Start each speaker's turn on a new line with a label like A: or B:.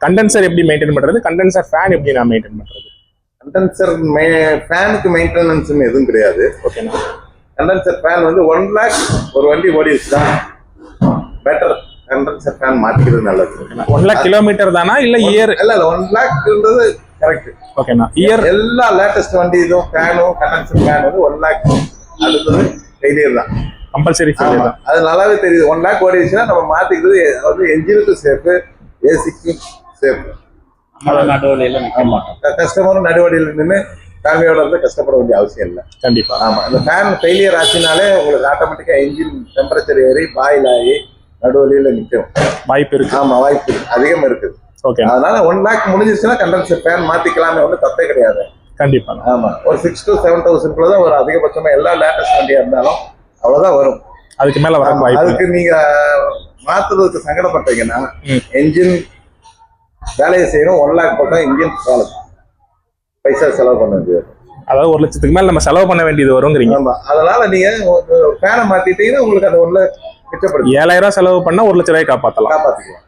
A: Condenser எப்படி maintain பண்றது? Condenser fan எப்படி நான் மெயின்டைன் பண்றது?
B: கண்டென்சர் மே ஃபேனுக்கு மெயின்டெனன்ஸ்னு எதுவும் கிடையாது.
A: ஓகேண்ணா
B: கண்டென்சர் ஃபேன் வந்து ஒன் லேக் ஒரு வண்டி ஓடிடுச்சுன்னா பெட்டர் கண்டென்சர் ஃபேன் மாட்டிக்கிறது நல்லது.
A: ஒன் லேக் கிலோமீட்டர் தானா? இல்ல இயர்
B: இல்ல ஒன் லேக்ன்றது கரெக்ட்
A: ஓகேண்ணா இயர்
B: எல்லா லேட்டஸ்ட் வண்டி இதுவும் ஃபேனும் கண்டென்சர் ஃபேன் வந்து ஒன் லேக் அடுத்தது ஃபெயிலியர் தான்.
A: கம்பல்சரி
B: ஆமா. அது நல்லாவே தெரியுது. ஒன் லேக் ஓடிடுச்சுன்னா நம்ம மாத்திக்கிறது வந்து என்ஜினுக்கு சேஃபு ஏசிக்கு சேஃப் ஆமா கஸ்டமரும் நடுவடியில் நின்று ஃபேமிலியோட இருந்து கஷ்டப்பட வேண்டிய அவசியம் இல்லை.
A: கண்டிப்பா.
B: ஆமா. இந்த ஃபேன் ஃபெயிலியர் ஆச்சுனாலே உங்களுக்கு ஆட்டோமேட்டிக்கா என்ஜின் டெம்பரேச்சர் ஏறி பாயில் ஆகி நடுவழியில நிற்கும்
A: வாய்ப்பு இருக்கு.
B: ஆமா வாய்ப்பு இருக்கு. அதிகம் இருக்குது
A: ஓகே.
B: அதனால ஒன் லேக் முடிஞ்சிருச்சுன்னா கண்டென்சர் ஃபேன் மாத்திக்கலாமே ஒன்றும் தப்பே கிடையாது.
A: கண்டிப்பா.
B: ஆமா. ஒரு சிக்ஸ் டு செவன் தௌசண்ட்குள்ள தான் ஒரு அதிகபட்சமா எல்லா லேட்டஸ்ட் வண்டியா இருந்தாலும் அவ்வளவுதான் வரும்.
A: அதுக்கு மேல வர
B: அதுக்கு நீங்க மாத்துறதுக்கு சங்கடப்பட்டீங்கன்னா. என்ஜின் வேலையை செய்யணும் ஒன் லேக் பக்கம் இன்ஜின் வேலை பைசா செலவு பண்ண வேண்டியது.
A: அதாவது ஒரு லட்சத்துக்கு மேல நம்ம செலவு பண்ண வேண்டியது வருங்கிறீங்க.
B: ஆமா. அதனால நீங்க ஃபேனை மாத்திட்டீங்கன்னா உங்களுக்கு அந்த ஒன் லேக் மிச்சப்படுத்தி
A: ஏழாயிரம் ரூபாய் செலவு பண்ணா ஒரு லட்ச ரூபாய் காப்பாத்தலாம்.
B: காப்பாத்திக்கலாம்.